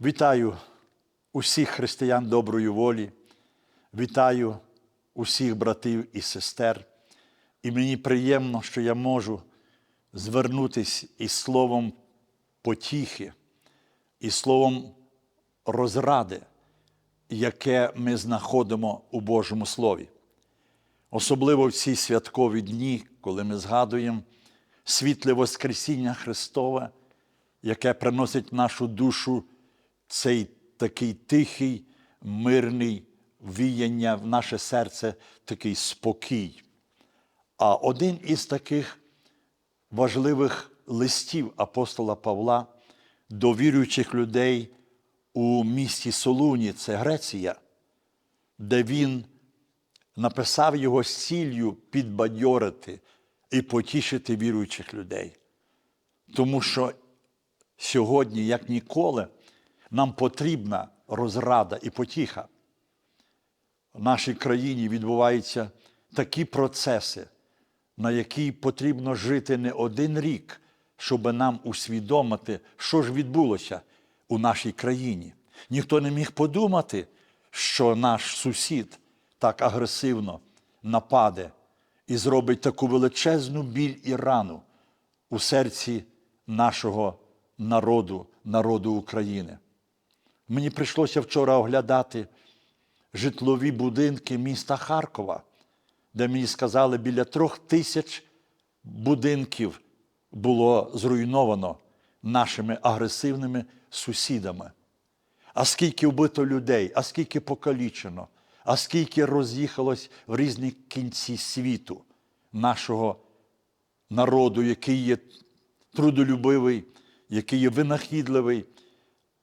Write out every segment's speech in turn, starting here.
Вітаю усіх християн доброї волі, вітаю усіх братів і сестер. І мені приємно, що я можу звернутися із словом потіхи, і словом розради, яке ми знаходимо у Божому Слові. Особливо в ці святкові дні, коли ми згадуємо світле Воскресіння Христове, яке приносить нашу душу цей такий тихий, мирний віяння в наше серце, такий спокій. А один із таких важливих листів апостола Павла до віруючих людей у місті Солуні, це Греція, де він написав його з ціллю підбадьорити і потішити віруючих людей. Тому що сьогодні, як ніколи, нам потрібна розрада і потіха. В нашій країні відбуваються такі процеси, на які потрібно жити не один рік, щоб нам усвідомити, що ж відбулося у нашій країні. Ніхто не міг подумати, що наш сусід так агресивно нападе і зробить таку величезну біль і рану у серці нашого народу, народу України. Мені прийшлося вчора оглядати житлові будинки міста Харкова, де мені сказали, біля трьох тисяч будинків було зруйновано нашими агресивними сусідами. А скільки вбито людей, а скільки покалічено, а скільки роз'їхалось в різні кінці світу нашого народу, який є трудолюбивий, який є винахідливий.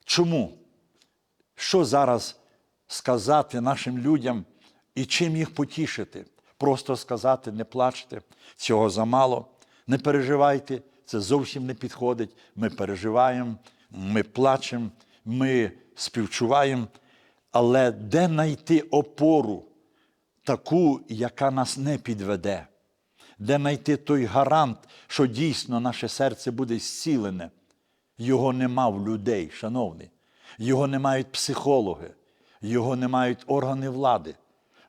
Чому? Що зараз сказати нашим людям і чим їх потішити? Просто сказати, не плачте, цього замало, не переживайте, це зовсім не підходить. Ми переживаємо, ми плачемо, ми співчуваємо. Але де знайти опору, таку, яка нас не підведе? Де знайти той гарант, що дійсно наше серце буде зцілене? Його нема в людей, шановні. Його не мають психологи, його не мають органи влади,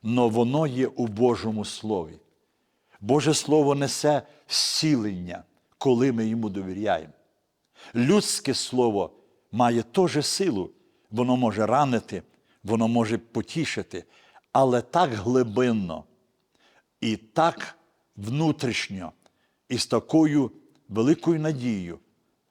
но воно є у Божому Слові. Боже Слово несе зцілення, коли ми йому довіряємо. Людське слово має теж силу, воно може ранити, воно може потішити, але так глибинно і так внутрішньо, і з такою великою надією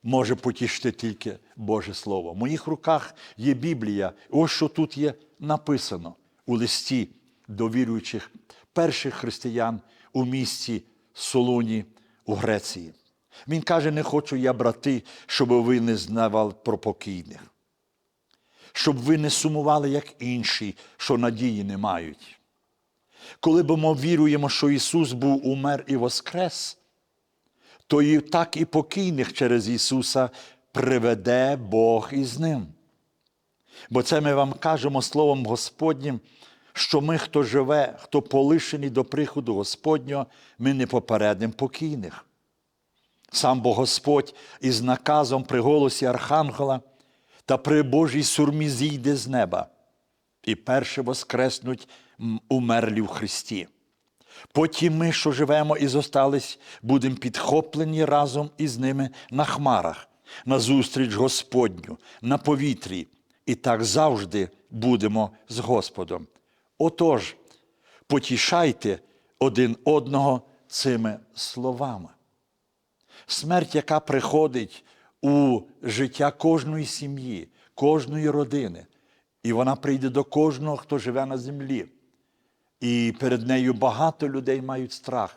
може потішити тільки Боже Слово. В моїх руках є Біблія. Ось що тут є написано у листі до віруючих перших християн у місті Солуні у Греції. Він каже: не хочу я, брати, щоб ви не знавали про покійних, щоб ви не сумували, як інші, що надії не мають. Коли б ми віруємо, що Ісус був умер і воскрес, то і так і покійних через Ісуса приведе Бог із ним. Бо це ми вам кажемо Словом Господнім, що ми, хто живе, хто полишений до приходу Господнього, ми не попередимо покійних. Сам Бог Господь із наказом при голосі Архангела та при Божій сурмі зійде з неба, і перше воскреснуть умерлі в Христі. Потім ми, що живемо і зостались, будемо підхоплені разом із ними на хмарах, на зустріч Господню, на повітрі, і так завжди будемо з Господом. Отож, потішайте один одного цими словами. Смерть, яка приходить у життя кожної сім'ї, кожної родини, і вона прийде до кожного, хто живе на землі. І перед нею багато людей мають страх.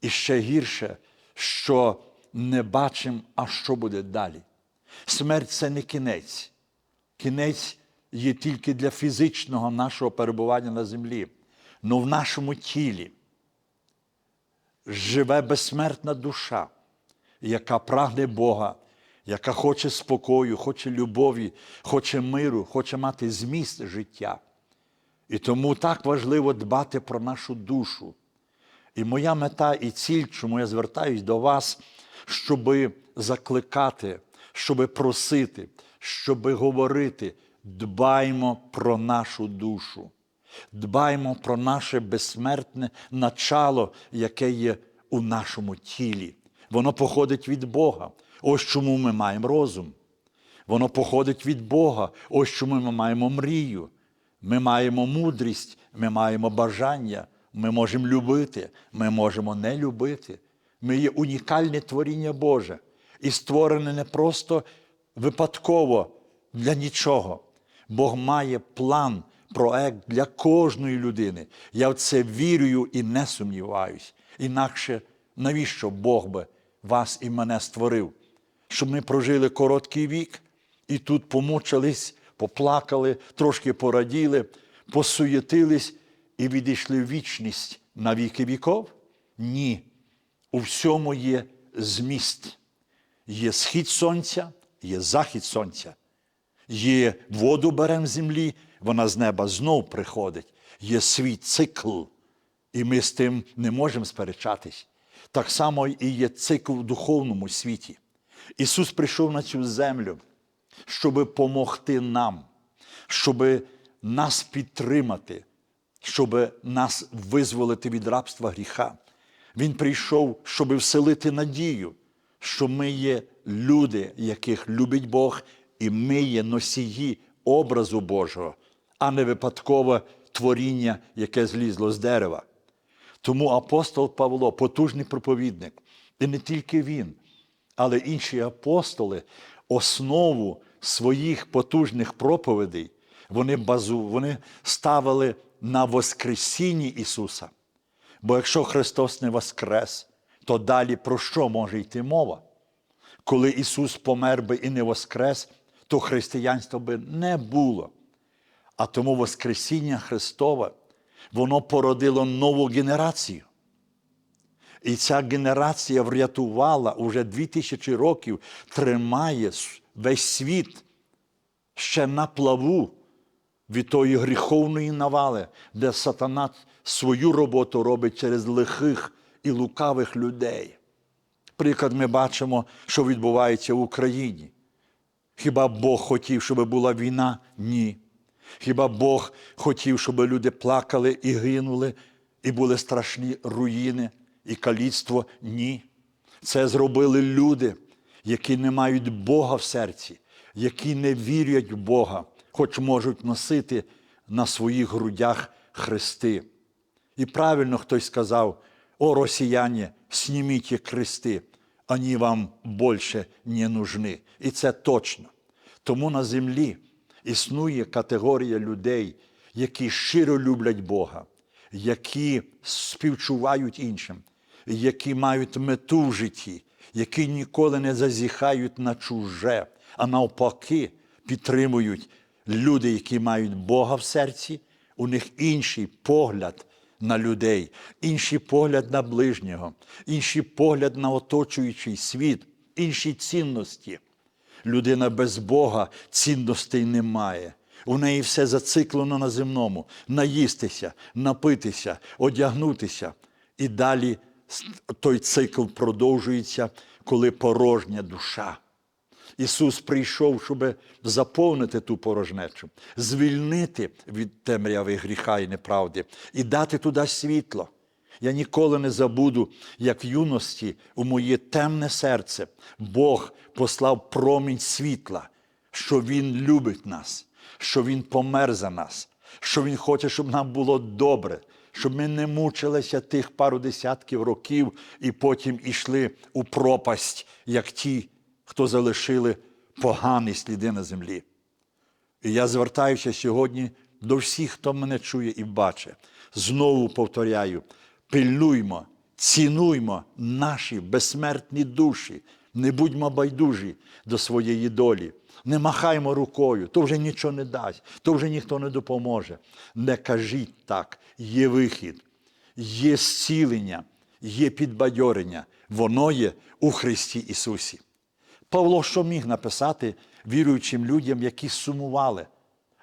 І ще гірше, що не бачимо, а що буде далі. Смерть це не кінець. Кінець є тільки для фізичного нашого перебування на землі. Но в нашому тілі живе безсмертна душа, яка прагне Бога, яка хоче спокою, хоче любові, хоче миру, хоче мати зміст життя. І тому так важливо дбати про нашу душу. І моя мета і ціль, чому я звертаюсь до вас, щоб закликати, щоб просити, щоб говорити. Дбаймо про нашу душу, дбаймо про наше безсмертне начало, яке є у нашому тілі. Воно походить від Бога. Ось чому ми маємо розум. Воно походить від Бога. Ось чому ми маємо мрію. Ми маємо мудрість, ми маємо бажання, ми можемо любити, ми можемо не любити. Ми є унікальне творіння Боже і створене не просто випадково для нічого. Бог має план, проект для кожної людини. Я в це вірю і не сумніваюсь. Інакше навіщо Бог би вас і мене створив? Щоб ми прожили короткий вік і тут помучились, поплакали, трошки пораділи, посуєтились і відійшли в вічність на віки віков? Ні. У всьому є зміст. Є схід сонця, є захід сонця. Є воду беремо з землі, вона з неба знов приходить. Є свій цикл, і ми з тим не можемо сперечатись. Так само і є цикл в духовному світі. Ісус прийшов на цю землю, щоб допомогти нам, щоб нас підтримати, щоб нас визволити від рабства гріха. Він прийшов, щоб вселити надію, що ми є люди, яких любить Бог, і ми є носії образу Божого, а не випадкове творіння, яке злізло з дерева. Тому апостол Павло, потужний проповідник, і не тільки він, але інші апостоли, основу своїх потужних проповідей, вони, базу, вони ставили на Воскресінні Ісуса. Бо якщо Христос не воскрес, то далі про що може йти мова? Коли Ісус помер би і не воскрес, то християнства би не було. А тому Воскресіння Христове, воно породило нову генерацію. І ця генерація врятувала уже дві тисячі років, тримає весь світ ще на плаву від тої гріховної навали, де сатана свою роботу робить через лихих і лукавих людей. Приклад ми бачимо, що відбувається в Україні. Хіба Бог хотів, щоб була війна? Ні. Хіба Бог хотів, щоб люди плакали і гинули, і були страшні руїни і каліцтво? Ні. Це зробили люди, які не мають Бога в серці, які не вірять в Бога, хоч можуть носити на своїх грудях хрести. І правильно хтось сказав: о, росіяне, сніміть крести, вони вам більше не нужны. І це точно. Тому на землі існує категорія людей, які щиро люблять Бога, які співчувають іншим, які мають мету в житті, які ніколи не зазіхають на чуже, а навпаки, підтримують люди, які мають Бога в серці, у них інший погляд на людей, інший погляд на ближнього, інший погляд на оточуючий світ, інші цінності. Людина без Бога цінностей не має. У неї все зациклено на земному: наїстися, напитися, одягнутися. І далі той цикл продовжується, коли порожня душа. Ісус прийшов, щоб заповнити ту порожнечу, звільнити від темряви гріха і неправди і дати туди світло. Я ніколи не забуду, як в юності у моє темне серце Бог послав промінь світла, що Він любить нас, що Він помер за нас, що Він хоче, щоб нам було добре, щоб ми не мучилися тих пару десятків років і потім ішли у пропасть, як ті, хто залишили погані сліди на землі. І я звертаюся сьогодні до всіх, хто мене чує і бачить. Знову повторяю: пильнуймо, цінуймо наші безсмертні душі, не будьмо байдужі до своєї долі. Не махаймо рукою, то вже нічого не дасть, то вже ніхто не допоможе. Не кажіть так, є вихід, є зцілення, є підбадьорення. Воно є у Христі Ісусі. Павло що міг написати віруючим людям, які сумували?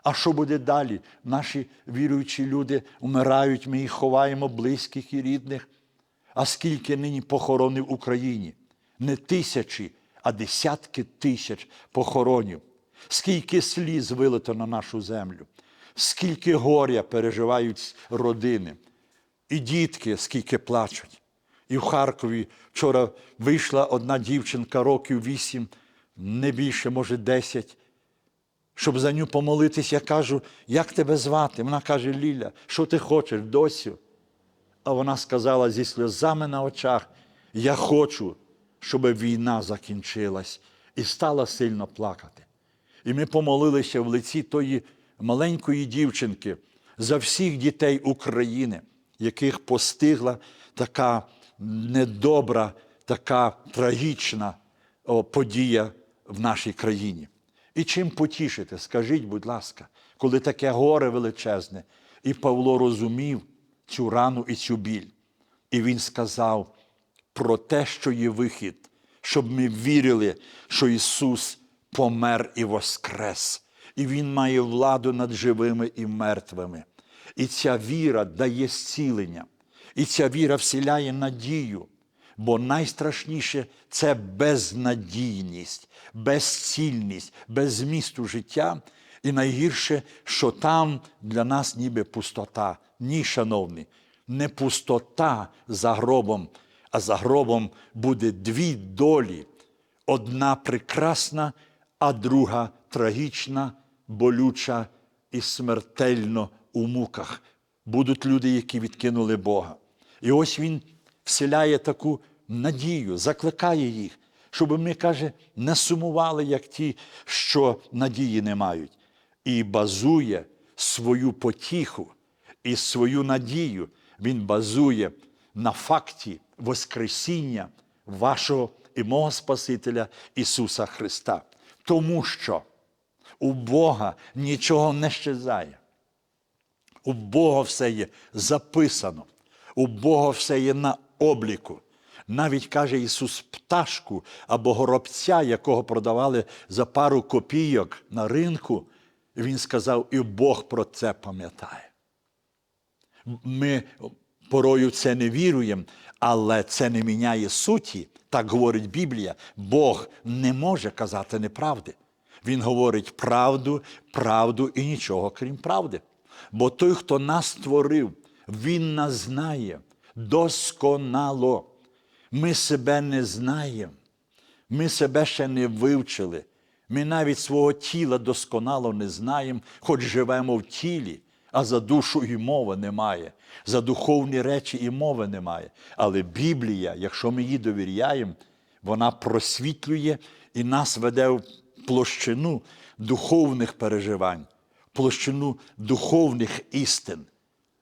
А що буде далі? Наші віруючі люди вмирають, ми їх ховаємо близьких і рідних. А скільки нині похоронів в Україні? Не тисячі, а десятки тисяч похоронів. Скільки сліз вилито на нашу землю, скільки горя переживають родини, і дітки, скільки плачуть. І в Харкові вчора вийшла одна дівчинка років вісім, не більше, може, десять, щоб за ню помолитись. Я кажу, як тебе звати? Вона каже, Ліля, що ти хочеш, досю? А вона сказала зі сльозами на очах: Я хочу, щоб війна закінчилась, і стала сильно плакати. І ми помолилися в лиці тої маленької дівчинки за всіх дітей України, яких постигла така недобра, така трагічна подія в нашій країні. І чим потішити, скажіть, будь ласка, коли таке горе величезне, і Павло розумів цю рану і цю біль. І він сказав про те, що є вихід, щоб ми вірили, що Ісус помер і воскрес, і Він має владу над живими і мертвими. І ця віра дає зцілення, і ця віра вселяє надію. Бо найстрашніше це безнадійність, безцільність, без змісту життя. І найгірше, що там для нас ніби пустота. Ні, шановні, не пустота за гробом, а за гробом буде дві долі. Одна прекрасна, а друга трагічна, болюча і смертельно у муках. Будуть люди, які відкинули Бога. І ось Він вселяє таку надію, закликає їх, щоб ми, каже, не сумували, як ті, що надії не мають, і базує свою потіху і свою надію. Він базує на факті Воскресіння вашого і мого Спасителя Ісуса Христа. Тому що у Бога нічого не щезає. У Бога все є записано, у Бога все є на обліку. Навіть каже Ісус пташку або горобця, якого продавали за пару копійок на ринку, Він сказав, і Бог про це пам'ятає. Ми порою це не віруємо, але це не міняє суті. Так говорить Біблія. Бог не може казати неправди. Він говорить правду, правду і нічого крім правди. Бо той, хто нас створив, Він нас знає досконало. Ми себе не знаємо, ми себе ще не вивчили. Ми навіть свого тіла досконало не знаємо, хоч живемо в тілі, а за душу і мови немає, за духовні речі і мови немає. Але Біблія, якщо ми їй довіряємо, вона просвітлює і нас веде в площину духовних переживань, площину духовних істин.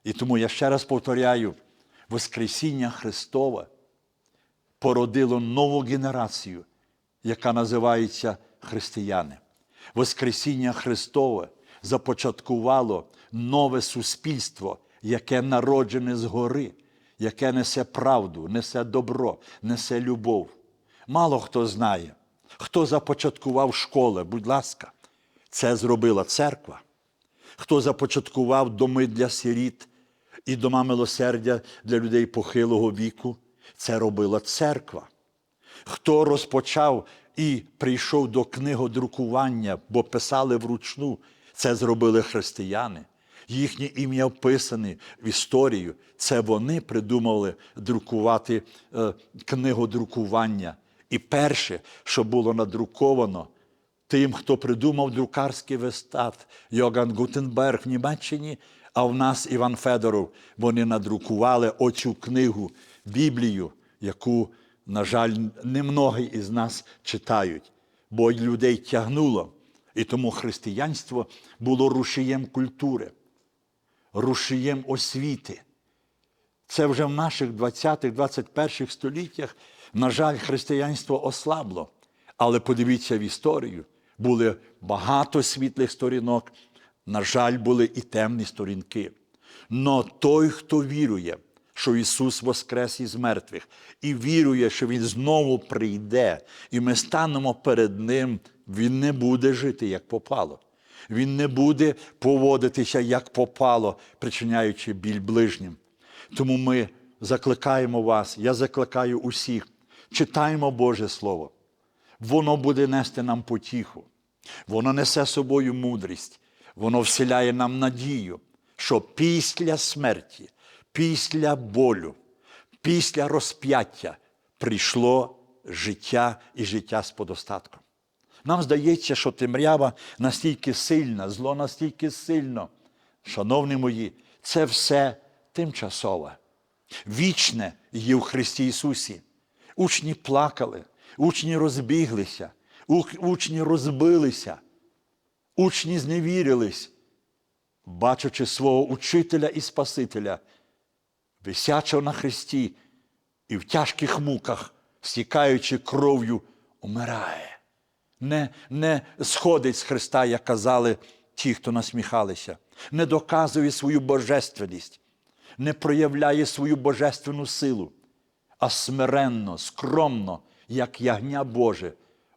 І тому я ще раз повторяю: Воскресіння Христове породило нову генерацію, яка називається християни. Воскресіння Христове започаткувало нове суспільство, яке народжене згори, яке несе правду, несе добро, несе любов. Мало хто знає, хто започаткував школи, будь ласка, це зробила церква. Хто започаткував доми для сиріт і дома милосердя для людей похилого віку, це робила церква. Хто розпочав і прийшов до книгодрукування, бо писали вручну, це зробили християни. Їхнє ім'я вписане в історію. Це вони придумали друкувати е, книгодрукування. І перше, що було надруковано, тим, хто придумав друкарський вестат, Йоган Гутенберг в Німеччині, а в нас Іван Федоров, вони надрукували оцю книгу, Біблію, яку, на жаль, немногі із нас читають, бо людей тягнуло. І тому християнство було рушієм культури, рушієм освіти. Це вже в наших 20-21 століттях, на жаль, християнство ослабло. Але подивіться в історію, були багато світлих сторінок, на жаль, були і темні сторінки. Но той, хто вірує, що Ісус воскрес із мертвих, і вірує, що Він знову прийде, і ми станемо перед Ним, Він не буде жити, як попало. Він не буде поводитися, як попало, причиняючи біль ближнім. Тому ми закликаємо вас, я закликаю усіх, читаємо Боже Слово, воно буде нести нам потіху. Воно несе собою мудрість, воно вселяє нам надію, що після смерті, після болю, після розп'яття прийшло життя і життя з подостатком. Нам здається, що темрява настільки сильна, зло настільки сильно. Шановні мої, це все тимчасове. Вічне є в Христі Ісусі. Учні плакали, учні розбіглися, учні розбилися, учні зневірились, бачачи свого учителя і Спасителя, висячого на хресті і в тяжких муках, стікаючи кров'ю, умирає. Не, не сходить з Христа, як казали ті, хто насміхалися, не доказує свою божественність, не проявляє свою божественну силу, а смиренно, скромно, як ягня Боже,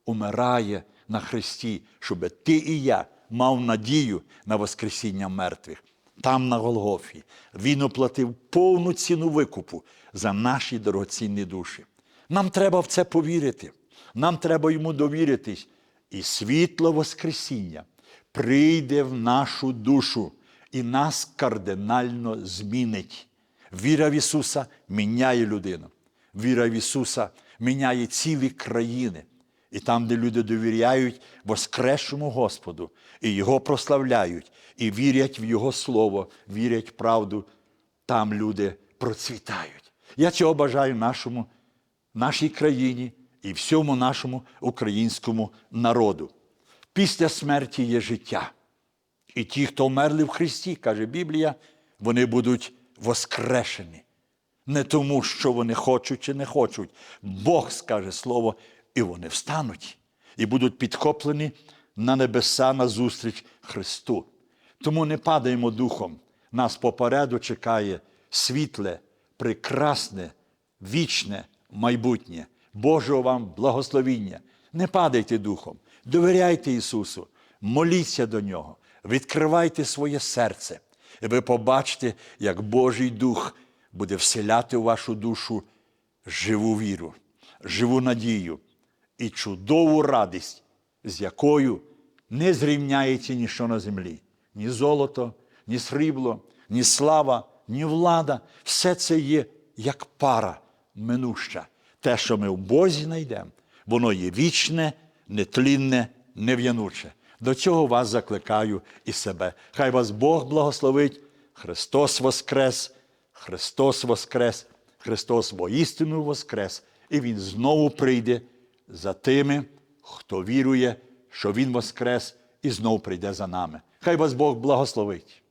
умирає на Христі, щоб ти і я мав надію на Воскресіння мертвих. Там, на Голгофі, Він оплатив повну ціну викупу за наші дорогоцінні душі. Нам треба в це повірити. Нам треба йому довіритись. І світло Воскресіння прийде в нашу душу і нас кардинально змінить. Віра в Ісуса міняє людину. Віра в Ісуса міняє цілі країни. І там, де люди довіряють Воскресшому Господу, і Його прославляють, і вірять в Його Слово, вірять в правду, там люди процвітають. Я цього бажаю нашому, нашій країні і всьому нашому українському народу. Після смерті є життя. І ті, хто вмерли в Христі, каже Біблія, вони будуть воскрешені. Не тому, що вони хочуть чи не хочуть. Бог скаже слово, і вони встануть, і будуть підхоплені на небеса назустріч Христу. Тому не падаємо духом. Нас попереду чекає світле, прекрасне, вічне майбутнє. Божого вам благословіння. Не падайте духом, довіряйте Ісусу, моліться до Нього, відкривайте своє серце, і ви побачите, як Божий Дух буде вселяти у вашу душу живу віру, живу надію і чудову радість, з якою не зрівняється ніщо на землі. Ні золото, ні срібло, ні слава, ні влада. Все це є як пара минуща. Те, що ми в Бозі знайдемо, воно є вічне, нетлінне, нев'януче. До цього вас закликаю і себе. Хай вас Бог благословить. Христос Воскрес, Христос Воскрес, Христос воістину Воскрес, і Він знову прийде за тими, хто вірує, що Він Воскрес, і знову прийде за нами. Хай вас Бог благословить.